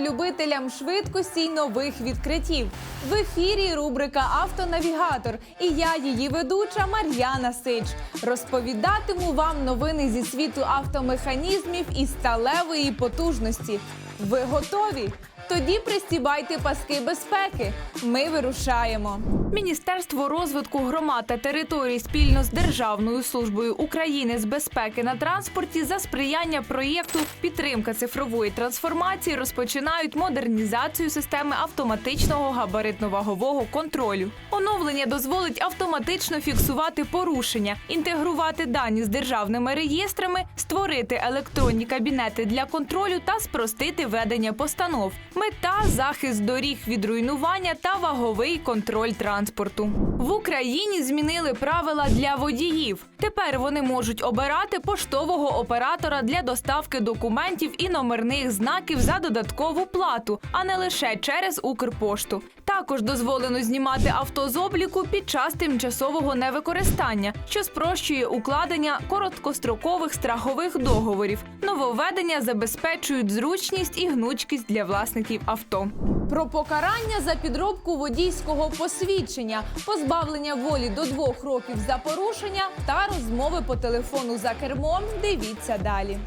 любителям швидкості й нових відкриттів. В ефірі рубрика Автонавігатор і я, її ведуча Мар'яна Сич. Розповідатиму вам новини зі світу автомеханізмів і сталевої потужності. Ви готові? Тоді пристібайте паски безпеки. Ми вирушаємо. Міністерство розвитку громад та територій спільно з Державною службою України з безпеки на транспорті за сприяння проєкту Підтримка цифрової трансформації розпочинають модернізацію системи автоматичного габаритно-вагового контролю. Оновлення дозволить автоматично фіксувати порушення, інтегрувати дані з державними реєстрами, створити електронні кабінети для контролю та спростити ведення постанов. Мета захист доріг від руйнування та ваговий контроль транспорту. В Україні змінили правила для водіїв. Тепер вони можуть обирати поштового оператора для доставки документів і номерних знаків за додаткову плату, а не лише через Укрпошту. Також дозволено знімати авто з обліку під час тимчасового невикористання, що спрощує укладення короткострокових страхових договорів. Нововведення забезпечують зручність і гнучкість для власників авто. Про покарання за підробку водійського посвідчення, позбавлення волі до двох років за порушення та розмови по телефону за кермом. Дивіться далі.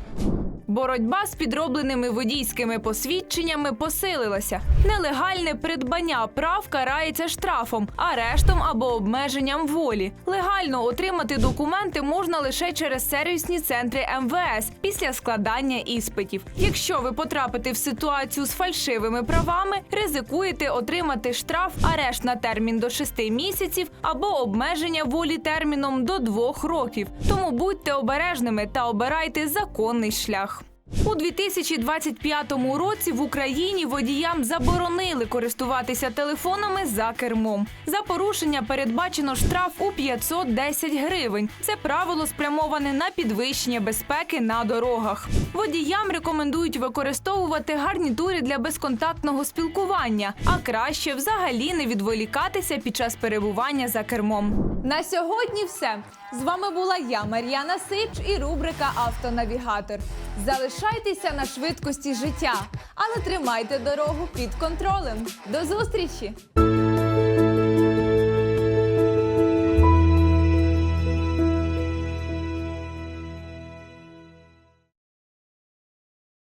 Боротьба з підробленими водійськими посвідченнями посилилася. Нелегальне придбання прав карається штрафом, арештом або обмеженням волі. Легально отримати документи можна лише через сервісні центри МВС після складання іспитів. Якщо ви потрапите в ситуацію з фальшивими правами, ризикуєте отримати штраф, арешт на термін до 6 місяців або обмеження волі терміном до 2 років. Тому будьте обережними та обирайте законний шлях. У 2025 році в Україні водіям заборонили користуватися телефонами за кермом. За порушення передбачено штраф у 510 гривень. Це правило спрямоване на підвищення безпеки на дорогах. Водіям рекомендують використовувати гарнітури для безконтактного спілкування, а краще взагалі не відволікатися під час перебування за кермом. На сьогодні все. З вами була я, Мар'яна Сич, і рубрика Автонавігатор. Залишайтеся на швидкості життя, але тримайте дорогу під контролем. До зустрічі!